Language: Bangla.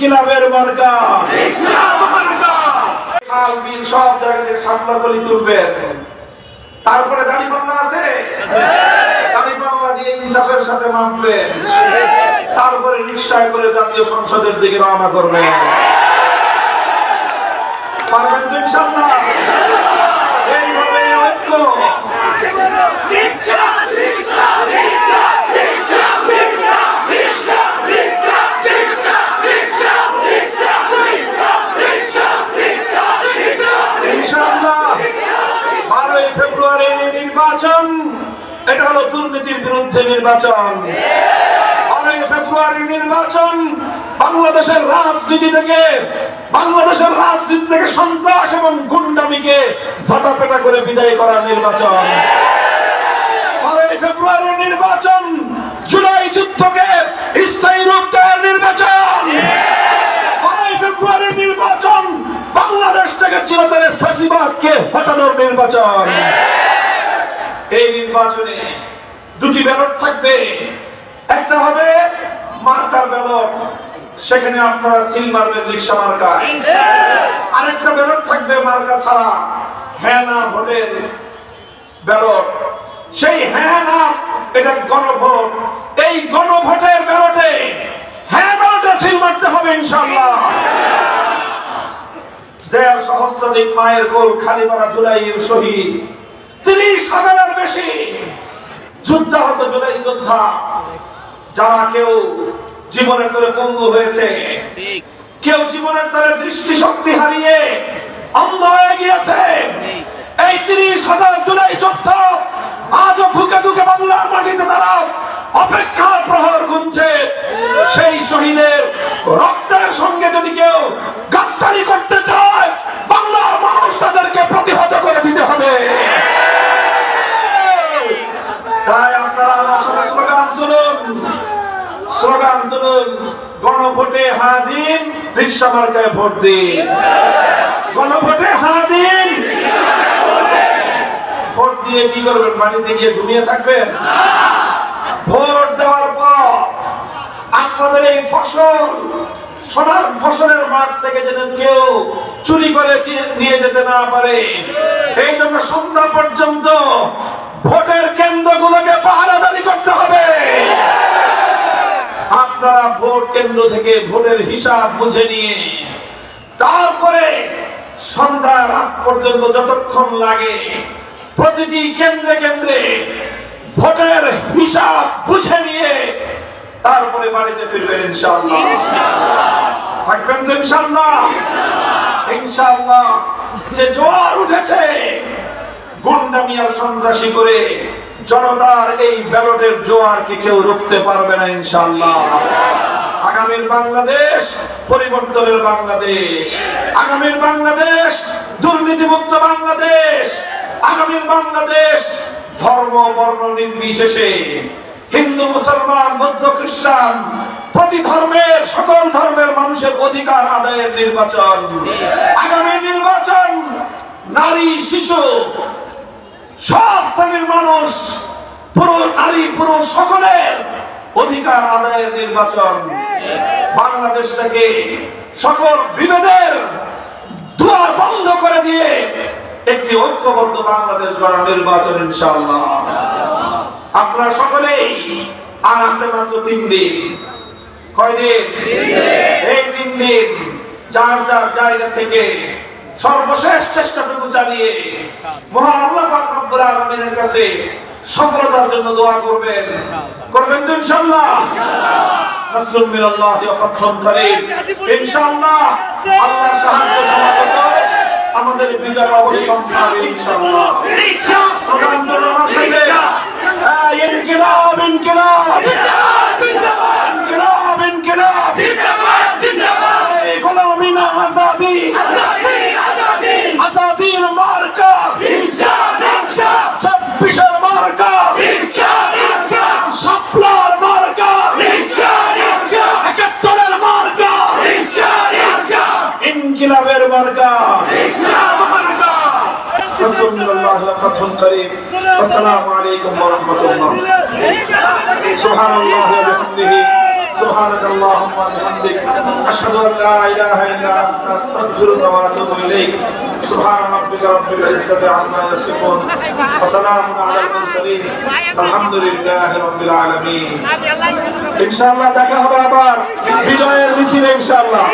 ইনকিলাবের মার্কা। খাল বিল সব সাপলা গলি তুলবেন তারপরে দাড়ি পাল্লা আছে? হ্যাঁ। দাড়ি পাল্লা দিয়ে ইনসাফের সাথে মাপবে। হ্যাঁ। তারপরে নিশ্চয় করে জাতীয় সংসদের দিকে রওনা করবেন হ্যাঁ। পারবেন তো ইনশাল্লাহ এটা হলো দুর্নীতির বিরুদ্ধে নির্বাচন। ফেব্রুয়ারি নির্বাচন বাংলাদেশের রাজনীতি থেকে, বাংলাদেশের রাজনীতি থেকে সন্ত্রাস এবং গুন্ডামিকে ঝাঁটাপেটা করে বিদায় করার নির্বাচন। ফেব্রুয়ারি নির্বাচন জুলাই যুদ্ধকে স্থায়ী রূপ দেওয়ার নির্বাচন। নির্বাচন বাংলাদেশ থেকে চিরতরের ফাঁসিবাদকে হটানোর নির্বাচন। এই নির্বাচনে দুটি ব্যালট থাকবে। একটা হবে মার্কার ব্যালট সেখানে আপনারা সিল মারবেন রিক্সা মার্কায় আরেকটা ব্যালট থাকবে মার্কা ছাড়া হ্যাঁ না ভোটের ব্যালট। সেই হ্যাঁ না এটা গণভোট। এই গণভোটের ব্যালটে হ্যাঁ ব্যালটে সিল মারতে হবে ইনশাল্লাহ দেড় সহস্রাধিক মায়ের কোল খালি মারা জুলাইয়ের শহীদ। তিরিশ হাজারের বেশি যুদ্ধাহত জুলাই যোদ্ধা যারা কেউ জীবনের তরে পঙ্গু হয়েছে। কেউ জীবনের তরে দৃষ্টিশক্তি হারিয়ে অন্ধ হয়ে গিয়েছে। এই তিরিশ হাজার জুলাই যোদ্ধা আজও ঢুকে ঢুকে বাংলার মাটিতে তারা অপেক্ষার প্রহর গুনছে। সেই শহীদের স্লোগান তুলুন গণভোটে হা দিন ভোট দিন। গণভোটে হা দিন ভোট দিয়ে কি করবেন? মাটিতে গিয়ে ঘুমিয়ে থাকবেন? ভোট দেওয়ার পর আপনাদের এই ফসল, সোনার ফসলের মাঠ থেকে যেন কেউ চুরি করে নিয়ে যেতে না পারে। এই জন্য সন্ধ্যা পর্যন্ত ভোটের কেন্দ্রগুলোকে পাহারাদারি করতে হবে আপনারা ভোট কেন্দ্র থেকে ভোটের হিসাব বুঝে নিয়ে তারপরে সন্ধ্যা রাত পর্যন্ত যতক্ষণ লাগে প্রতিটি কেন্দ্রে কেন্দ্রে ভোটের হিসাব বুঝে নিয়ে তারপরে বাড়িতে ফিরবেন ইনশাআল্লাহ। থাকবেন তো ইনশাআল্লাহ। ইনশাআল্লাহ। যে জোয়ার উঠেছে গুন্ডামি আর সন্ত্রাসী করে জনতার এই ব্যালটের জোয়ারকে কেউ রুখতে পারবে না ইনশাআল্লাহ। আগামীর বাংলাদেশ, পরিবর্তনের বাংলাদেশ। আগামীর বাংলাদেশ, দুর্নীতিমুক্ত বাংলাদেশ। আগামীর বাংলাদেশ, ধর্ম, বর্ণ নির্বিশেষে। হিন্দু, মুসলমান, বৌদ্ধ, খ্রিস্টান, প্রতি ধর্মের, সকল ধর্মের মানুষের অধিকার আদায়ের নির্বাচন। আগামী নির্বাচন, নারী, শিশু, সব শ্রেণির মানুষ, পুরুষ, নারী, পুরুষ, সকলের অধিকার আদায়ের নির্বাচন। বাংলাদেশটাকে সকল বিভেদের দুয়ার বন্ধ করে দিয়ে একটি ঐক্যবদ্ধ বাংলাদেশ গড়ার নির্বাচন, ইনশাআল্লাহ। আপনারা সকলেই আর আছে মাত্র তিন দিন। কয়দিন? এই তিন দিন যার যার জায়গা থেকে সর্বশেষ চেষ্টাটুকু চালিয়ে মহান আল্লাহ রব্বুল আলামিনের কাছে সফলতার জন্য দোয়া করবেন। করবেন তো ইনশাল্লাহ সমাগত আমাদের বিজয় অবশ্যই ইনকিলাব এই গোলামি না আজাদি আজাদির মার্কা ছাব্বিশের মার্কা সাপলার মার্কা একাত্তরের মার্কা ইনকিলাবের মার্কা মার্কা رسول الله وفتح قريب والسلام عليكم ورحمة الله سبحان الله وبحمده سبحانك اللهم وبحمدك বিহামদিক আশহাদু আল লা ইলাহা ইল্লা আনতা আস্তাগফিরুকা ওয়া আতুবু ইলাইক সুবহান রাব্বিকা রাব্বিল ইজ্জাতি আম্মা ইয়াসিফুন ওয়া সালামুন আলাল মুরসালিন আলহামদুলিল্লাহি রাব্বিল আলামিন ইনশাআল্লাহ দেখা হবে আবার বিজয়ের মিছিলে ইনশাআল্লাহ